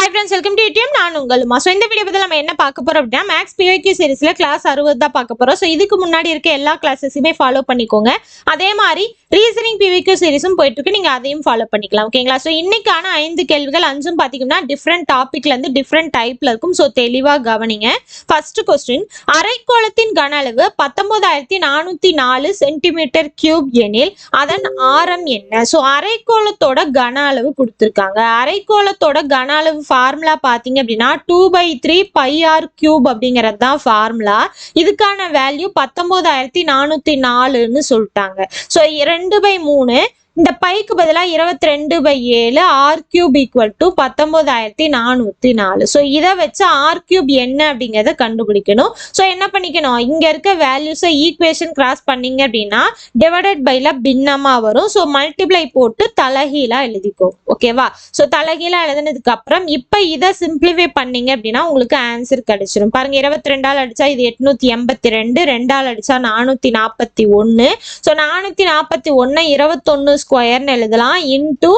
Hi friends welcome to YouTube நான் உங்களுமா so இந்த வீடியோ பற்றி நம்ம என்ன பார்க்க போறோம் அப்படின்னா மேக்ஸ் பிஓகே சீரிஸில் கிளாஸ் அறுபது தான் பார்க்க போறோம். ஸோ இதுக்கு முன்னாடி இருக்க எல்லா கிளாஸஸுமே ஃபாலோ பண்ணிக்கோங்க. அதே மாதிரி ரீசனிங் பிவிக்கு சீரிஸும் போயிட்டு இருக்கு நீங்க அதையும் ஃபாலோ பண்ணிக்கலாம் ஓகேங்களா ஸோ இன்னைக்கான ஐந்து கேள்விகள் அஞ்சும் பார்த்தீங்கன்னா டிஃப்ரெண்ட் டாபிக்ல இருந்து டிஃப்ரெண்ட் டைப்ல இருக்கும். ஸோ தெளிவா கவனிங்க. ஃபர்ஸ்ட் கொஸ்டின் அரைக்கோளத்தின் கன அளவு பத்தொன்பதாயிரத்தி நானூத்தி நாலு சென்டிமீட்டர் கியூப் எனில் அதன் ஆரம் என்ன? ஸோ அரைக்கோளத்தோட கன அளவு கொடுத்துருக்காங்க. அரைக்கோளத்தோட கன அளவு ஃபார்முலா பார்த்தீங்க அப்படின்னா two by three pi r cube அப்படிங்கிறது தான் ஃபார்முலா இதுக்கான வேல்யூ பத்தொன்பதாயிரத்தி நானூத்தி நாலுன்னு சொல்லிட்டாங்க. ஸோ இரண்டு ரெண்டு பை மூணு இந்த பைக்கு பதிலாக இருபத்தி ரெண்டு பை ஏழு ஆர் கியூப் ஈக்குவல் டு பத்தொம்போதாயிரத்தி நானூற்றி நாலு. ஸோ இதை வச்சு ஆர் கியூப் என்ன அப்படிங்கிறத கண்டுபிடிக்கணும். ஸோ என்ன பண்ணிக்கணும்? இங்கே இருக்க வேல்யூஸை ஈக்குவேஷன் கிராஸ் பண்ணீங்க அப்படின்னா டிவைடட் பைல பின்னமாக வரும். ஸோ மல்டிப்ளை போட்டு தலைகீழாக எழுதிக்கும் ஓகேவா ஸோ தலைகீழாக எழுதுனதுக்கு அப்புறம் இப்போ இதை சிம்பிளிஃபை பண்ணீங்க அப்படின்னா உங்களுக்கு ஆன்சர் கிடைச்சிடும் பாருங்க இருபத்தி ரெண்டால் அடிச்சா இது எட்நூத்தி எண்பத்தி ரெண்டு ரெண்டால் அடிச்சா நானூற்றி நாற்பத்தி ஒன்று ஸோ நானூற்றி நாற்பத்தி ஒன்று இருபத்தொன்று ஸ்கொயர்னு எழுதலாம். இன்டூ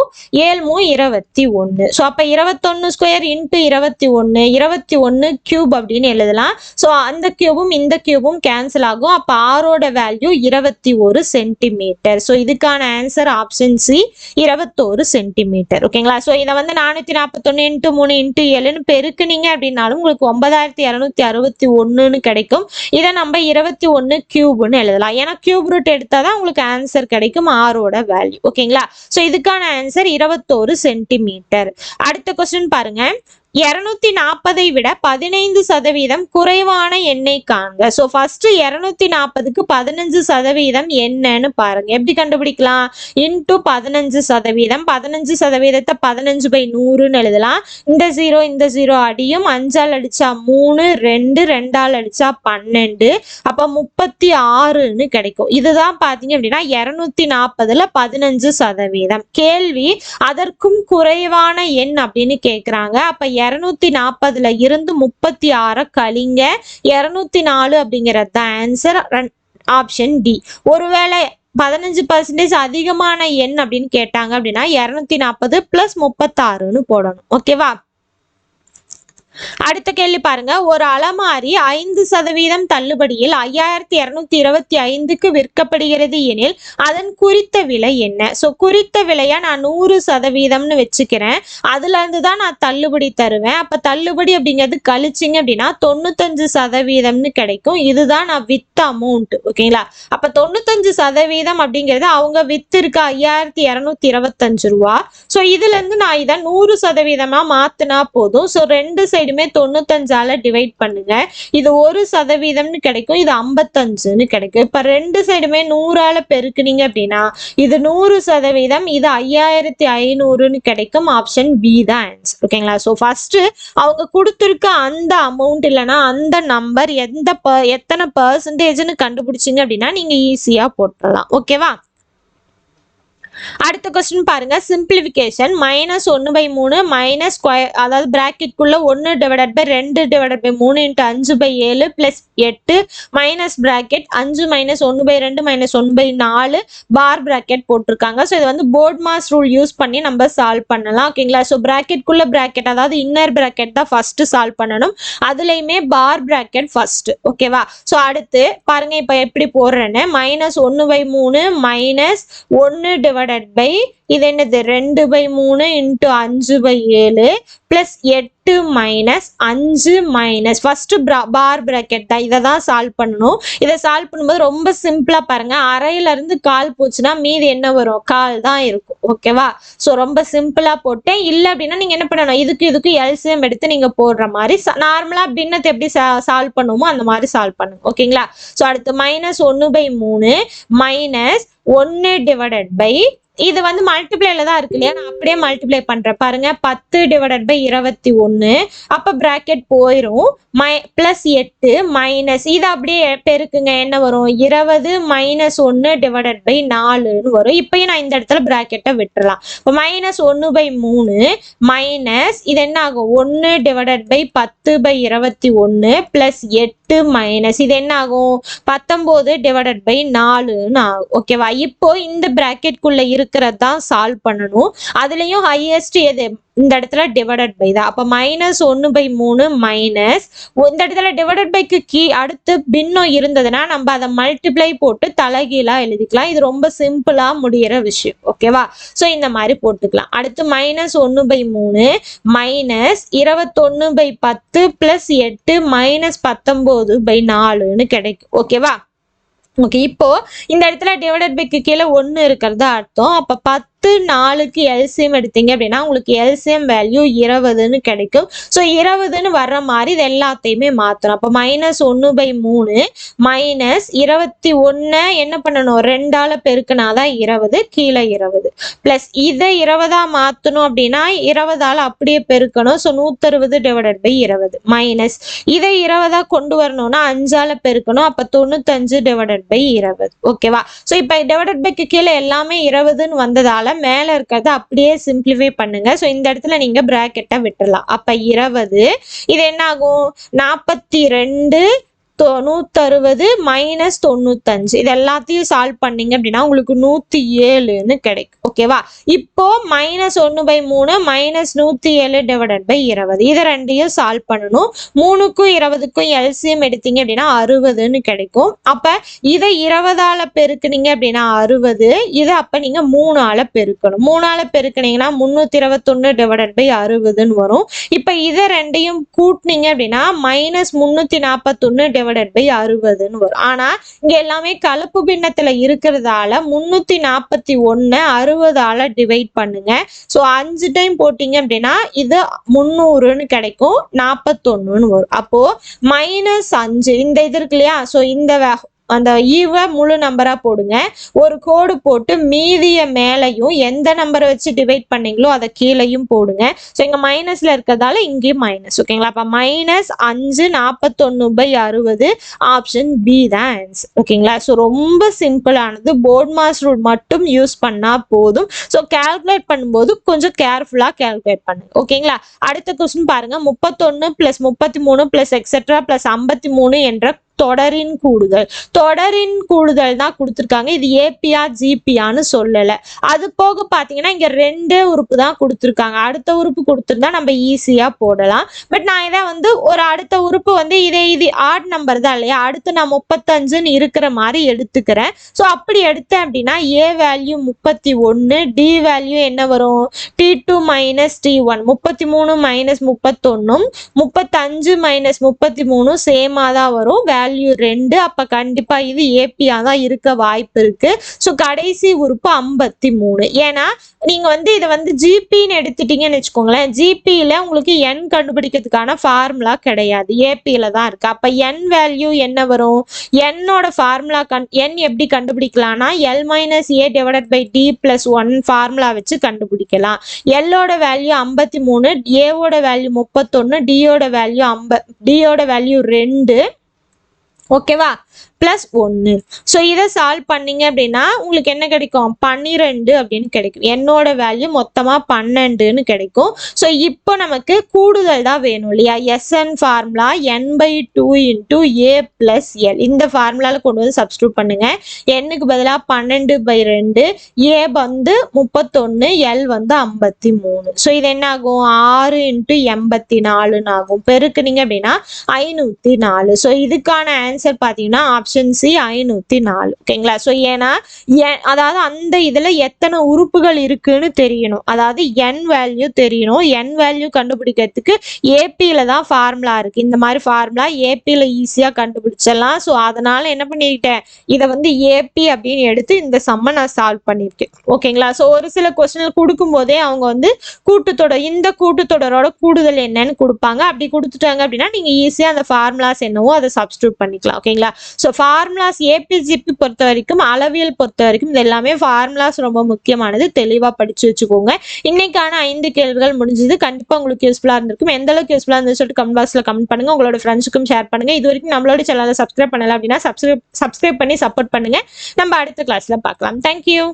ஏழ்மு இருபத்தி ஒன்று ஸோ அப்போ இருபத்தொன்று ஸ்கொயர் இன்ட்டு இருபத்தி ஒன்று இருபத்தி ஒன்று கியூப் அப்படின்னு எழுதலாம். ஸோ அந்த கியூபும் இந்த கியூபும் கேன்சல் ஆகும். அப்போ ஆரோட வேல்யூ இருபத்தி ஒரு சென்டிமீட்டர் ஸோ இதுக்கான ஆன்சர் ஆப்ஷன் சி இருபத்தோரு சென்டிமீட்டர் ஓகேங்களா ஸோ இதை வந்து நானூற்றி நாற்பத்தொன்று இன்ட்டு மூணு இன்ட்டு ஏழுன்னு பெருக்குனீங்க அப்படின்னாலும் உங்களுக்கு ஒன்பதாயிரத்தி இரநூத்தி அறுபத்தி ஒன்றுன்னு கிடைக்கும். இதை நம்ம இருபத்தி ஒன்று கியூப்னு எழுதலாம். ஏன்னா கியூப் ரூட் எடுத்தால் தான் உங்களுக்கு ஆன்சர் கிடைக்கும் ஆரோட வேல்யூ ஓகேங்களா ஸோ இதுக்கான ஆன்சர் இருபத்தோரு சென்டிமீட்டர் அடுத்த கொஸ்டின் பாருங்க. இருநூத்தி நாற்பதை விட பதினைந்து சதவீதம் குறைவான எண்ணெய் காண்க. ஸோ ஃபர்ஸ்ட் இருநூத்தி நாற்பதுக்கு பதினஞ்சு சதவீதம் என்னன்னு பாருங்க. எப்படி கண்டுபிடிக்கலாம்? இன்டூ பதினஞ்சு சதவீதம். பதினஞ்சு சதவீதத்தை பதினஞ்சு பை நூறுன்னு எழுதலாம். இந்த ஜீரோ இந்த ஜீரோ அடியும் அஞ்சால் அடிச்சா மூணு ரெண்டு ரெண்டால் அடிச்சா பன்னெண்டு. அப்போ முப்பத்தி ஆறுன்னு கிடைக்கும். இதுதான் பார்த்தீங்க அப்படின்னா இரநூத்தி நாற்பதுல பதினஞ்சு சதவீதம். கேள்வி அதற்கும் குறைவான எண் அப்படின்னு கேட்குறாங்க அப்போ இரநூத்தி நாற்பதுல இருந்து முப்பத்தி ஆறை கழிங்க. இரநூத்தி நாலு அப்படிங்கிறது தான் ஆன்சர் ஆப்ஷன் டி ஒருவேளை பதினஞ்சு பர்சன்டேஜ் அதிகமான எண் அப்படின்னு கேட்டாங்க அப்படின்னா இரநூத்தி நாற்பது பிளஸ் முப்பத்தாறுன்னு போடணும். ஓகேவா அடுத்த கேள்வி பாருங்க. ஒரு அலமாரி ஐந்து சதவீதம் தள்ளுபடியில் ஐயாயிரத்தி இருநூத்தி இருபத்தி ஐந்துக்கு விற்கப்படுகிறது எனில் அதன் குறித்த விலை என்ன? ஸோ குறித்த விலையா நான் நூறு சதவீதம்னு வச்சுக்கிறேன். அதுல இருந்து தான் நான் தள்ளுபடி தருவேன். அப்ப தள்ளுபடி அப்படிங்கிறது கழிச்சிங்க அப்படின்னா தொண்ணூத்தஞ்சு சதவீதம்னு கிடைக்கும். இதுதான் நான் வித்த அமௌண்ட் ஓகேங்களா அப்ப தொண்ணூத்தஞ்சு சதவீதம் அப்படிங்கிறது அவங்க வித்து இருக்க ஐயாயிரத்தி இருநூத்தி இருபத்தஞ்சு ரூபா. ஸோ இதுல இருந்து நான் இதை நூறு சதவீதமா மாத்தினா போதும். ஸோ ரெண்டு சைடுமே தொண்ணூத்தஞ்சால டிவைட் பண்ணுங்க. இது ஒரு சதவீதம்னு கிடைக்கும் இது ஐம்பத்தஞ்சுன்னு கிடைக்கும். இப்ப ரெண்டு சைடுமே நூறால பெருக்குனீங்க அப்படின்னா இது நூறு சதவீதம் இது ஐயாயிரத்தி ஐநூறுன்னு கிடைக்கும். ஆப்ஷன் பி தான் ஆன்சர் ஓகேங்களா ஸோ ஃபர்ஸ்ட் அவங்க கொடுத்துருக்க அந்த அமௌண்ட் இல்லைன்னா அந்த நம்பர் எந்த ப எத்தனை பர்சன்டேஜ்னு கண்டுபிடிச்சிங்க அப்படின்னா நீங்க ஈஸியா போட்டுடலாம் ஓகேவா அடுத்த கொஸ்டின் பாருங்க. சிம்பிளிஃபிகேஷன் மைனஸ் ஒன்று பை மூணு மைனஸ் ஸ்கொயர் அதாவது பிராக்கெட்குள்ள ஒன்று டிவைடட் பை ரெண்டு டிவைடட் பை மூணு இன்ட்டு அஞ்சு பை ஏழு ப்ளஸ் எட்டு மைனஸ் பிராக்கெட் அஞ்சு மைனஸ் ஒன்று பை ரெண்டு மைனஸ் ஒன்று பை நாலு பார் பிராக்கெட் போட்டிருக்காங்க. ஸோ இது வந்து போர்ட் மாஸ் ரூல் யூஸ் பண்ணி நம்ம சால்வ் பண்ணலாம். ஓகேங்களா ஸோ பிராக்கெட்குள்ள பிராக்கெட் அதாவது இன்னர் பிராக்கெட் தான் ஃபர்ஸ்ட் சால்வ் பண்ணணும். அதுலேயுமே பார் பிராக்கெட் ஃபர்ஸ்ட் ஓகேவா ஸோ அடுத்து பாருங்க இப்போ எப்படி போடுறேன்னு? மைனஸ் ஒன்று பை மூணு மைனஸ் ஒன்று டிவைடட் பை இது என்னது? ரெண்டு பை மூணு இன்ட்டு அஞ்சு பை ஏழு ப்ளஸ் எட்டு மைனஸ் அஞ்சு மைனஸ் ஃபர்ஸ்ட் பார் ப்ராக்கெட் தான். இதை தான் சால்வ் பண்ணணும். இதை சால்வ் பண்ணும்போது ரொம்ப சிம்பிளாக பாருங்கள் அறையிலேருந்து கால் போச்சுன்னா மீதி என்ன வரும்? கால் தான் இருக்கும். ஓகேவா ஸோ ரொம்ப சிம்பிளாக போட்டேன். இல்லை அப்படின்னா நீங்கள் என்ன பண்ணணும்? இதுக்கு இதுக்கு எல்சிஎம் எடுத்து நீங்கள் போடுற மாதிரி நார்மலாக பின்னத்தை எப்படி சால்வ் பண்ணுவோமோ அந்த மாதிரி சால்வ் பண்ணுங்க. ஓகேங்களா ஸோ அடுத்து மைனஸ் ஒன்று பை மூணு மைனஸ் ஒன்று டிவைடட் பை இது வந்து மல்டிப்ளைல தான் இருக்கு இல்லையா? நான் அப்படியே மல்டிப்ளை பண்றேன். பாருங்க பத்து டிவைடட் பை இருபத்தி ஒன்று அப்ப பிராக்கெட் போயிடும் மை பிளஸ் எட்டு மைனஸ் இது அப்படியே பெருக்குங்க. என்ன வரும்? இருபது மைனஸ் ஒன்று டிவைடட் பை நாலுன்னு வரும். இப்பயும் நான் இந்த இடத்துல பிராக்கெட்டை விட்டுறலாம். இப்போ மைனஸ் ஒன்று பை மூணு மைனஸ் இது என்ன ஆகும்? ஒன்று டிவைடட் பை பத்து பை இருபத்தி ஒன்று பிளஸ் எட்டு மைனஸ் இது என்ன ஆகும்? பத்தொம்போது டிவைடட் பை நாலுன்னு ஆகும். ஓகேவா இப்போ இந்த பிராக்கெட்குள்ள இருக்கிறது தான் சால்வ் பண்ணணும். அதுலேயும் ஹையஸ்ட் எது? இந்த இடத்துல டிவைடட் பை தான். அப்போ மைனஸ் ஒன்று பை மூணு மைனஸ் இந்த இடத்துல டிவைடட் பைக்கு கீ அடுத்து பின்னம் இருந்ததுன்னா நம்ம அதை மல்டிப்ளை போட்டு தலைகீழா எழுதிக்கலாம். இது ரொம்ப சிம்பிளாக முடிகிற விஷயம். ஓகேவா ஸோ இந்த மாதிரி போட்டுக்கலாம். அடுத்து மைனஸ் ஒன்று பை மூணு மைனஸ் இருபத்தொன்னு பை பத்து ப்ளஸ் எட்டு மைனஸ் பத்தொம்போது பை நாலுன்னு கிடைக்கும். ஓகேவா ஓகே இப்போ இந்த இடத்துல டிவைடட் பைக்கு கீழே ஒன்று இருக்கிறதா அர்த்தம். அப்போ பத்து பத்து நாலுக்கு எல்சியம் எடுத்தீங்க அப்படின்னா உங்களுக்கு எல்சியம் வேல்யூ இருபதுன்னு கிடைக்கும். ஸோ இருபதுன்னு வர்ற மாதிரி இது எல்லாத்தையுமே மாற்றணும் அப்போ மைனஸ் ஒன்று பை மூணு மைனஸ் இருபத்தி ஒன்று என்ன பண்ணணும்? ரெண்டால பெருக்கினா தான் இருபது கீழே இருபது. ப்ளஸ் இதை இருபதாக மாற்றணும் அப்படின்னா இருபதால் அப்படியே பெருக்கணும். ஸோ நூற்றறுபது டிவைடட் பை இருபது. மைனஸ் இதை இருபதாக கொண்டு வரணும்னா அஞ்சால பெருக்கணும். அப்போ தொண்ணூத்தஞ்சு டிவைடட் பை இருபது. ஓகேவா ஸோ இப்போ டிவைடட் பைக்கு கீழே எல்லாமே இருபதுன்னு வந்ததால மேலே இருக்கிறத அப்படியே சிம்பிளிஃபை பண்ணுங்க. ஸோ இந்த இடத்துல நீங்க ப்ராக்கெட்டை விட்டுடலாம் அப்போ இருபது இது என்ன ஆகும் நாற்பத்தி ரெண்டு நூற்றறுபது மைனஸ் தொண்ணூத்தஞ்சு. இது எல்லாத்தையும் சால்வ் பண்ணீங்க அப்படின்னா உங்களுக்கு நூற்றி ஏழுன்னு கிடைக்கும் ஓகேவா இப்போ மைனஸ் ஒன்று பை மூணு மைனஸ் நூற்றி ஏழு டிவைடட் பை இருபது. இதை ரெண்டையும் சால்வ் பண்ணணும். மூணுக்கும் இருபதுக்கும் எல்சிஎம் எடுத்தீங்க அப்படின்னா அறுபதுன்னு கிடைக்கும். அப்போ இதை இருபதால பெருக்குனீங்க அப்படின்னா அறுபது. இதை அப்போ நீங்கள் மூணால பெருக்கணும். மூணால பெருக்குனீங்கன்னா முந்நூற்றி இருபத்தொன்று டிவைடட் பை அறுபதுன்னு வரும். இப்போ இதை ரெண்டையும் கூட்டினீங்க அப்படின்னா மைனஸ் முந்நூற்றி நாற்பத்தொன்று டிவைடட் பை அறுபதுன்னு வரும். ஆனால் இங்கே எல்லாமே கலப்பு பின்னத்தில் இருக்கிறதால முந்நூற்றி நாற்பத்தி ஒன்று அறுபதால டிவைட் பண்ணுங்க. ஸோ அஞ்சு டைம் போட்டிங்க அப்படின்னா இது முந்நூறுன்னு கிடைக்கும் நாற்பத்தொன்னுன்னு வரும். அப்போது மைனஸ் அஞ்சு இந்த இது இருக்கு இல்லையா? ஸோ இந்த அந்த ஈவை முழு நம்பரா போடுங்க. ஒரு கோடு போட்டு மீதிய மேலையும் எந்த நம்பரை வச்சு டிவைட் பண்ணீங்களோ அதை கீழையும் போடுங்க. ஸோ இங்க மைனஸ்ல இருக்கிறதால இங்கேயும் மைனஸ் ஓகேங்களா அப்ப மைனஸ் அஞ்சு நாற்பத்தொன்னு பை அறுபது ஆப்ஷன் பி தான் ஆன்சர் ஓகேங்களா ஸோ ரொம்ப சிம்பிளானது போர்ட் மாஸ் ரூல் மட்டும் யூஸ் பண்ணா போதும். ஸோ கால்குலேட் பண்ணும்போது கொஞ்சம் கேர்ஃபுல்லா கேல்குலேட் பண்ணுங்க. ஓகேங்களா அடுத்த கொஸ்டின் பாருங்க. முப்பத்தொன்னு பிளஸ் முப்பத்தி மூணு பிளஸ் எக்ஸெட்ரா பிளஸ் ஐம்பத்தி மூணு என்ற தொடரின் கூடுதல். தொடரின் கூடுதல் தான் கொடுத்துருக்காங்க. இது ஏபியா ஜிபியான்னு சொல்லலை. அது போக பார்த்தீங்கன்னா இங்கே ரெண்டே உறுப்பு தான் கொடுத்துருக்காங்க. அடுத்த உறுப்பு கொடுத்துருந்தா நம்ம ஈஸியாக போடலாம். பட் நான் இதை வந்து ஒரு அடுத்த உறுப்பு வந்து இதே இது ஆட் நம்பர் தான் இல்லையா? அடுத்து நான் முப்பத்தஞ்சுன்னு இருக்கிற மாதிரி எடுத்துக்கிறேன். ஸோ அப்படி எடுத்தேன் அப்படின்னா ஏ வேல்யூ முப்பத்தி ஒன்று டி வேல்யூ என்ன வரும்? T two minus T one முப்பத்தி மூணு மைனஸ் முப்பத்தொன்னும் முப்பத்தஞ்சு மைனஸ் முப்பத்தி மூணு சேமாக தான் வரும். வேல்யூ வேல்யூ ரெண்டு அப்போ கண்டிப்பாக இது ஏபியாக தான் இருக்க வாய்ப்பு இருக்கு. ஸோ கடைசி உறுப்பு ஐம்பத்தி மூணு. ஏன்னா நீங்கள் வந்து இதை வந்து ஜிபின்னு எடுத்துட்டீங்கன்னு வச்சுக்கோங்களேன். ஜிபியில் உங்களுக்கு என் கண்டுபிடிக்கிறதுக்கான ஃபார்முலா கிடையாது. ஏபியில் தான் இருக்கு. அப்போ என் வேல்யூ என்ன வரும்? என்னோட ஃபார்முலா கண் என் எப்படி கண்டுபிடிக்கலாம்னா L minus A divided by D plus one formula வச்சு கண்டுபிடிக்கலாம். எல்லோட வேல்யூ ஐம்பத்தி மூணு ஏவோட வேல்யூ முப்பத்தொன்று டியோட வேல்யூ ஐம்ப டியோட வேல்யூ ரெண்டு ஓகேவா? ப்ளஸ் ஒன்று ஸோ இதை சால்வ் பண்ணீங்க அப்படின்னா உங்களுக்கு என்ன கிடைக்கும்? பன்னிரெண்டு அப்படின்னு கிடைக்கும். என்னோட வேல்யூ மொத்தமாக பன்னெண்டுன்னு கிடைக்கும். ஸோ இப்போ நமக்கு கூடுதல் தான் வேணும் இல்லையா? SN formula N by two into A plus L இந்த ஃபார்முலாவில் கொண்டு வந்து சப்ஸ்டியூட் பண்ணுங்க. எண்ணுக்கு பதிலாக பன்னெண்டு பை ரெண்டு. ஏ வந்து முப்பத்தொன்று எல் வந்து ஐம்பத்தி மூணு. ஸோ இது என்ன ஆகும் ஆறு இன்ட்டு எண்பத்தி நாலுன்னு ஆகும். பெருக்குனீங்க அப்படின்னா ஐநூற்றி நாலு. ஸோ இதுக்கான ஆன்சர் பார்த்தீங்கன்னா ஆப்ஷன் சி ஐநூற்றி நாலு ஓகேங்களா? ஸோ ஏன்னா எ- அதாவது அந்த இதில் எத்தனை உறுப்புகள் இருக்குன்னு தெரியணும். அதாவது என் வேல்யூ தெரியணும். என் வேல்யூ கண்டுபிடிக்கிறதுக்கு ஏபியில் தான் ஃபார்முலா இருக்குது இந்த மாதிரி ஃபார்முலா ஏபியில் ஈஸியாக கண்டுபிடிச்சிடலாம். ஸோ அதனால் என்ன பண்ணிக்கிட்டேன் இதை வந்து ஏபி அப்படின்னு எடுத்து இந்த சம்மை நான் சால்வ் பண்ணியிருக்கேன். ஓகேங்களா? ஸோ ஒரு சில கொஸ்டினில் கொடுக்கும்போதே அவங்க வந்து கூட்டுத்தொடர் இந்த கூட்டுத்தொடரோட கூடுதல் என்னன்னு கொடுப்பாங்க. அப்படி கொடுத்துட்டாங்க அப்படின்னா நீங்கள் ஈஸியாக அந்த ஃபார்முலாஸ் என்னவோ அதை சப்ஸ்டியூட் பண்ணிக்கலாம். ஓகேங்களா? ஸோ ஃபார்முலாஸ் ஏபிஜிபி பொறுத்த வரைக்கும் அளவியல் பொறுத்த வரைக்கும் இது எல்லாமே ஃபார்முலாஸ் ரொம்ப முக்கியமானது. தெளிவாக படித்து வச்சுக்கோங்க. இன்னைக்கான ஐந்து கேள்விகள் முடிஞ்சது. கண்டிப்பாக உங்களுக்கு யூஸ்ஃபுல்லாக இருந்திருக்கும். எந்த அளவுக்கு யூஸ்ஃபுல்லாக இருந்துச்சு சொல்லிட்டு கமெண்ட் பாக்ஸில் கமெண்ட் பண்ணுங்க. உங்களோட ஃப்ரெண்ட்ஸுக்கும் ஷேர் பண்ணுங்கள் இது வரைக்கும் நம்மளோட சேனலை சப்ஸ்கிரைப் பண்ணலாம் அப்படின்னா சப்ஸ்கிரைப் சப்ஸ்கிரைப் பண்ணி சப்போர்ட் பண்ணுங்க. நம்ம அடுத்த கிளாஸில் பார்க்கலாம். தேங்க்யூ